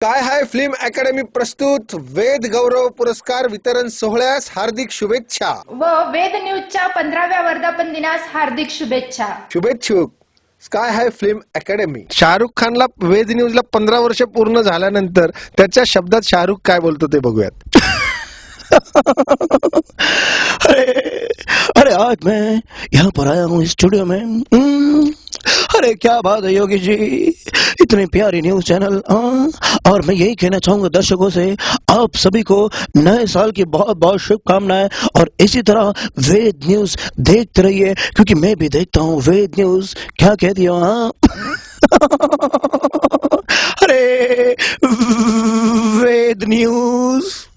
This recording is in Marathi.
काय हाय फिल्म अकॅडमी प्रस्तुत? वेद गौरव पुरस्कार वितरण सोहळ्यास हार्दिक शुभेच्छा. व वेद न्यूजच्या पंधराव्या वर्धापन दिनास हार्दिक शुभेच्छा. शुभेच्छुक. Sky high film academy? Shahrukh खानला वेद न्यूजला पंधरा वर्ष पूर्ण झाल्यानंतर त्याच्या शब्दात शाहरुख काय बोलतो ते बघूयात. अरे अरे आज मैं यहाँ पर आया हूँ स्टूडियो में। अरे क्या बात है योगी जी इतनी प्यारे न्यूज़ चैनल आ, और मैं यही कहना चाहूँगा दर्शकों से आप सभी को नए साल की बहुत बहुत शुभकामनाएँ। और इसी तरह वेद न्यूज़ देखते रहिए क्योंकि मैं भी देखता हूँ वेद न्यूज़। क्या कह दिया हाँ? अरे वेद न्यूज़।